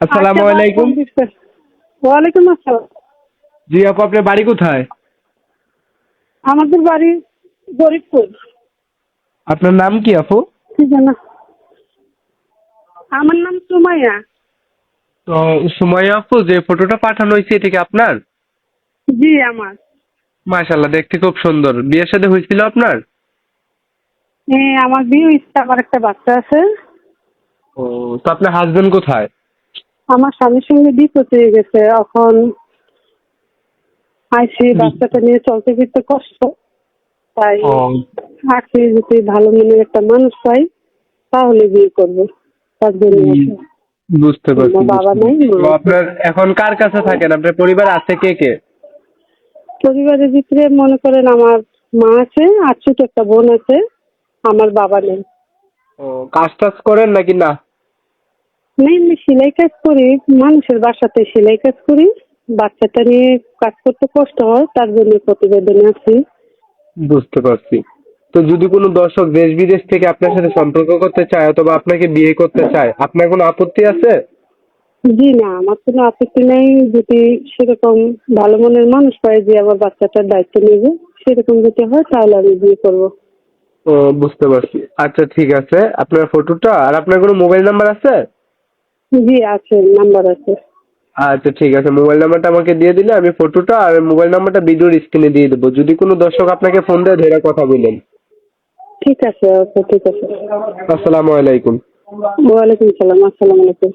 আসসালামু আচ্ছা, আলাইকুম। ওয়ালাইকুম আসসালাম। জি আপু আপনার বাড়ি কোথায়? আমাদের বাড়ি গরিবপুর। আপনার নাম কি আপু? আমার নাম সুমাইয়া। তো সুমাইয়া আপু যে ফটোটা পাঠানো হয়েছে এটা কি আপনার? জি আমার। মাশাল্লাহ দেখতে খুব সুন্দর। বিয়ের সাথে হয়েছিল আপনার? হ্যাঁ আমার বিয়ে হয়েছে আমার একটা বাচ্চা আছে। ও তো আপনার হাজবেন্ড কোথায়? আমার স্বামীর সঙ্গে বিপদ হয়ে গেছে। এখন আইসি বাচ্চাটা নিয়ে চলতে ফিরতে কষ্ট। তাই আজকে যদি ভালো মনের একটা মানুষ পাই তাহলে বিয়ে করব। তার জন্য বুঝতে পারছি বাবা নেই, আপনার এখন কার কাছে থাকেন? আপনার পরিবার আছে কে কে? পরিবারের ভিতরে মনে করেন আমার মা আছে আর ছোট একটা বোন আছে আমার বাবা নেই। ও কাজ টাজ করেন নাকি না? না এমনি সেলাই কাজ করি মানুষের বাসাতে সেলাই কাজ করি। বাচ্চাটা নিয়ে কাজ করতে কষ্ট হয় তার জন্য প্রতিবেদনে আছি। বুঝতে পারছি। তো যদি কোনো দর্শক দেশ বিদেশ থেকে আপনার সাথে সম্পর্ক করতে চায় অথবা আপনাকে বিয়ে করতে চায় আপনার কোনো আপত্তি আছে? জি না আমার কোনো আপত্তি নেই। যদি সেরকম ভালো মনের মানুষ পায় যে আমার বাচ্চাটার দায়িত্ব নেবে সেরকম যদি হয় তাহলে আমি বিয়ে করব। ও বুঝতে পারছি। আচ্ছা ঠিক আছে। আপনার ফটোটা আর আপনার কোনো মোবাইল নাম্বার আছে? জি আছে নাম্বার আছে। আচ্ছা ঠিক আছে মোবাইল নাম্বারটা আমাকে দিয়ে দিলে আমি ফটোটা আর মোবাইল নাম্বারটা ভিডিওর স্ক্রিনে দিয়ে দেবো। যদি কোনো দর্শক আপনাকে ফোন দেয় ধরে কথা বলেন। ঠিক আছে আচ্ছা ঠিক আছে। আসসালামু আলাইকুম। ওয়ালাইকুম সালাম আসসালামু আলাইকুম।